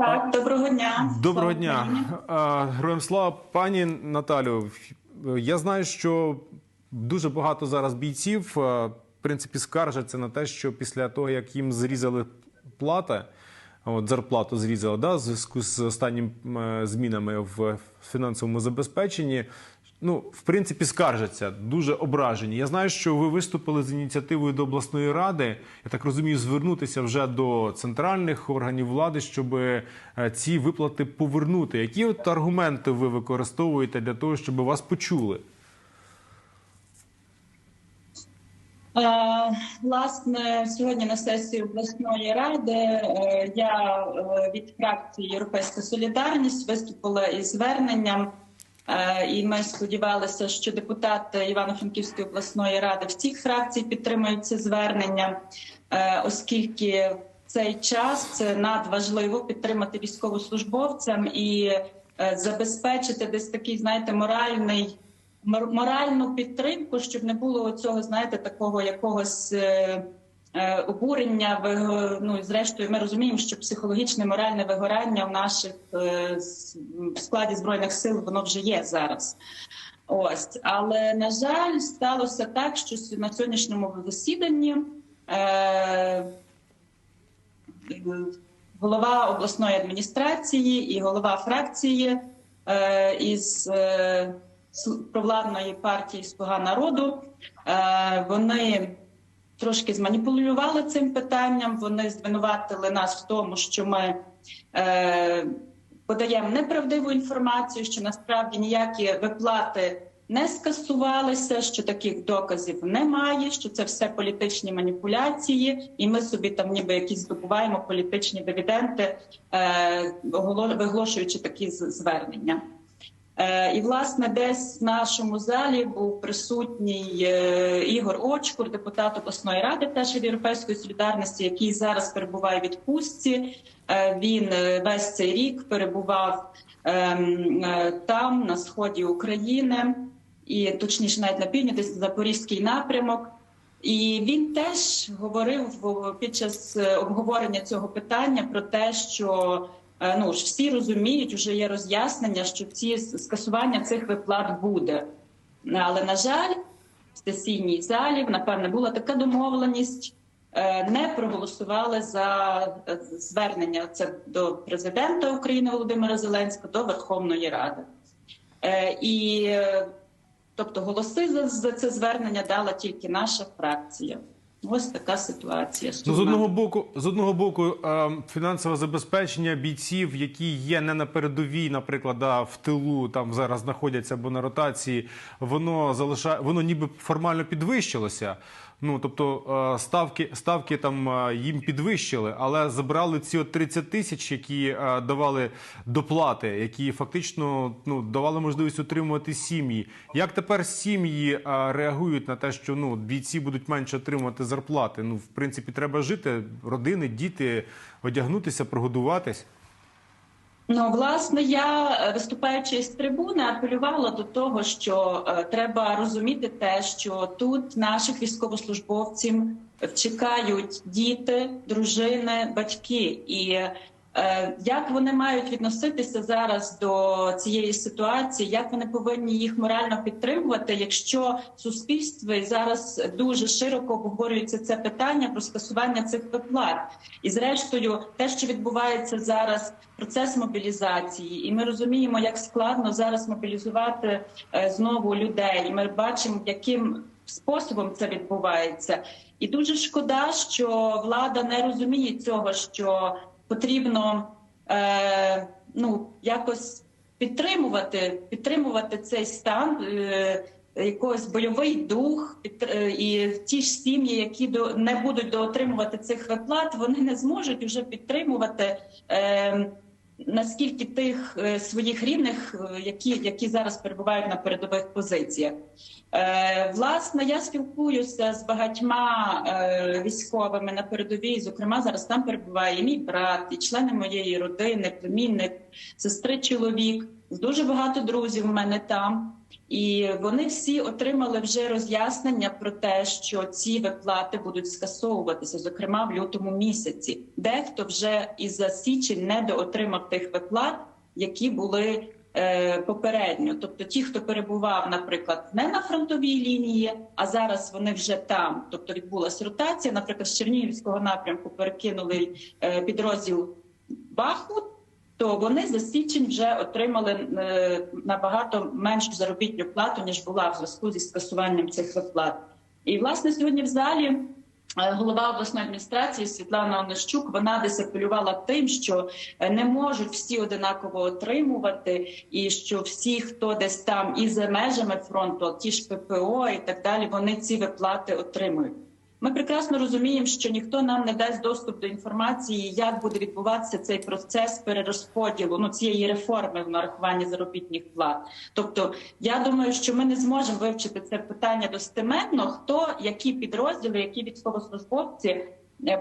Так, доброго дня. Доброго дня. Героям слава, пані Наталю. Я знаю, що дуже багато зараз бійців в принципі скаржаться на те, що після того, як їм зрізали плата, от зарплату зрізали, да, в зв'язку з останніми е, змінами в фінансовому забезпеченні. Ну, в принципі, скаржаться, дуже ображені. Я знаю, що ви виступили з ініціативою до обласної ради. Я так розумію, звернутися вже до центральних органів влади, щоб е, ці виплати повернути. Які от аргументи ви використовуєте для того, щоб вас почули? Е, Власне, сьогодні на сесії обласної ради е, я від фракції Європейська Солідарність виступила із зверненням, і ми сподівалися, що депутати Івано-Франківської обласної ради всіх фракцій підтримують це звернення, е, оскільки цей час це надважливо підтримати військовослужбовцям і е, забезпечити десь такий, знаєте, моральний мор- моральну підтримку, щоб не було цього, знаєте, такого якогось е, обурення. виго- Ну зрештою, ми розуміємо, що психологічне моральне вигорання в наших е, складі збройних сил воно вже є зараз. Ось, але на жаль, сталося так, що на сьогоднішньому засіданні е, голова обласної адміністрації і голова фракції е, із е, провладної партії Слуга народу. Е, вони трошки зманіпулювали цим питанням. Вони звинуватили нас в тому, що ми е, подаємо неправдиву інформацію, що насправді ніякі виплати не скасувалися, що таких доказів немає, що це все політичні маніпуляції, і ми собі там ніби якісь здобуваємо політичні дивіденди, е, виголошуючи такі звернення. Е, І власне десь в нашому залі був присутній е, Ігор Очкур, депутат обласної ради, теж від європейської солідарності, який зараз перебуває в відпустці. Е, Він весь цей рік перебував ем, там, на сході України, і точніше, навіть на півдні, десь Запорізький напрямок. І він теж говорив під час обговорення цього питання про те, що ну ж всі розуміють, вже є роз'яснення, що ці скасування цих виплат буде. Але на жаль, в сесійній залі напевне була така домовленість. е, Не проголосували за е, звернення це до президента України Володимира Зеленського до Верховної Ради. Е, І е, тобто голоси за це звернення дала тільки наша фракція. Ось така ситуація. Ну, з одного боку, з одного боку, фінансове забезпечення бійців, які є не на передовій, наприклад, а в тилу там зараз знаходяться або на ротації, воно залишає, воно ніби формально підвищилося. Ну тобто е, ставки, ставки там е, їм підвищили, але забрали ці от 30 тисяч, які е, давали доплати, які фактично ну давали можливість утримувати сім'ї. Як тепер сім'ї реагують на те, що ну бійці будуть менше отримувати зарплати? Ну в принципі, треба жити, родини, діти, одягнутися, прогодуватись. Ну, власне, я е, виступаючи з трибуни, апелювала до того, що е, треба розуміти те, що тут наших військовослужбовців чекають діти, дружини, батьки, і як вони мають відноситися зараз до цієї ситуації, як вони повинні їх морально підтримувати, якщо в суспільстві зараз дуже широко обговорюється це питання про скасування цих виплат, і зрештою, те, що відбувається зараз, процес мобілізації, і ми розуміємо, як складно зараз мобілізувати е, знову людей. І Ми бачимо, яким способом це відбувається, і дуже шкода, що влада не розуміє цього, що потрібно е, ну якось підтримувати, підтримувати цей стан. Е, Якогось бойовий дух е, і ті ж сім'ї, які до не будуть доотримувати цих виплат, вони не зможуть вже підтримувати е, наскільки тих е, своїх рідних, е, які, які зараз перебувають на передових позиціях. Е, власне, я спілкуюся з багатьма військовими на передовій. Зокрема, зараз там перебуває і мій брат, і члени моєї родини, племінник, сестри, чоловік. Дуже багато друзів у мене там. І вони всі отримали вже роз'яснення про те, що ці виплати будуть скасовуватися, зокрема в лютому місяці. Дехто вже із за січень недоотримав тих виплат, які були е, попередньо. Тобто, ті, хто перебував, наприклад, не на фронтовій лінії, а зараз вони вже там. Тобто відбулася ротація. Наприклад, з Чернігівського напрямку перекинули е, підрозділ Бахмут то вони за січень вже отримали е, набагато меншу заробітну плату ніж була в зв'язку зі скасуванням цих виплат. І власне сьогодні в залі е, голова обласної адміністрації Світлана Онищук вона десапелювала тим, що е, не можуть всі одинаково отримувати, і що всі, хто десь там і за межами фронту, ті ж ППО і так далі, вони ці виплати отримують. Ми прекрасно розуміємо, що ніхто нам не дасть доступ до інформації, як буде відбуватися цей процес перерозподілу ну цієї реформи в нарахуванні заробітних плат. Тобто, я думаю, що ми не зможемо вивчити це питання достеменно, хто які підрозділи, які військовослужбовці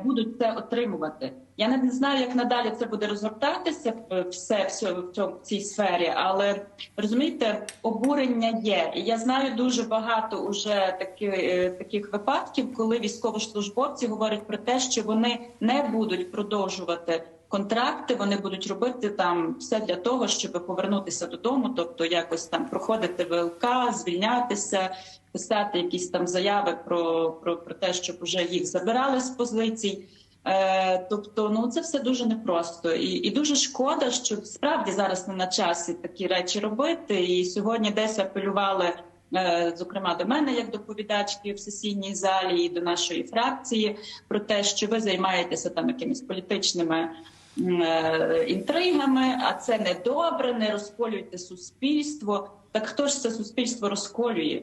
будуть це отримувати. Я не знаю, як надалі це буде розгортатися е, все, все в цьому цій сфері, але розумієте, обурення є. Я знаю дуже багато уже таки, е, таких випадків, коли військовослужбовці говорять про те, що вони не будуть продовжувати контракти, вони будуть робити там все для того, щоб повернутися додому, тобто якось там проходити ВЛК, звільнятися, писати якісь там заяви про, про, про те, щоб вже їх забирали з позицій. Е, тобто, ну це все дуже непросто, і, і дуже шкода, що справді зараз не на часі такі речі робити. І сьогодні десь апелювали, е, зокрема до мене, як доповідачки в сесійній залі, і до нашої фракції, про те, що ви займаєтеся там якимись політичними інтригами, а це недобре, не розколюйте суспільство. Так хто ж це суспільство розколює?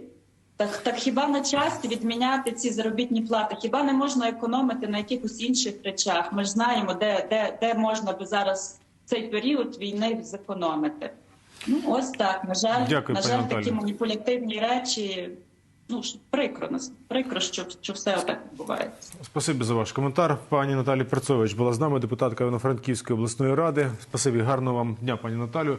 Так, так хіба на часі відміняти ці заробітні плати? Хіба не можна економити на якихось інших речах? Ми ж знаємо, де, де, де можна би зараз цей період війни зекономити. Ну ось так. На жаль, Дякую, на жаль, такі маніпулятивні речі. Ну прикро прикро, що, що все отак відбувається. Спасибі за ваш коментар. Пані Наталі Перцович була з нами, депутатка Івано-Франківської обласної ради. Спасибі, гарного вам дня, пані Наталю.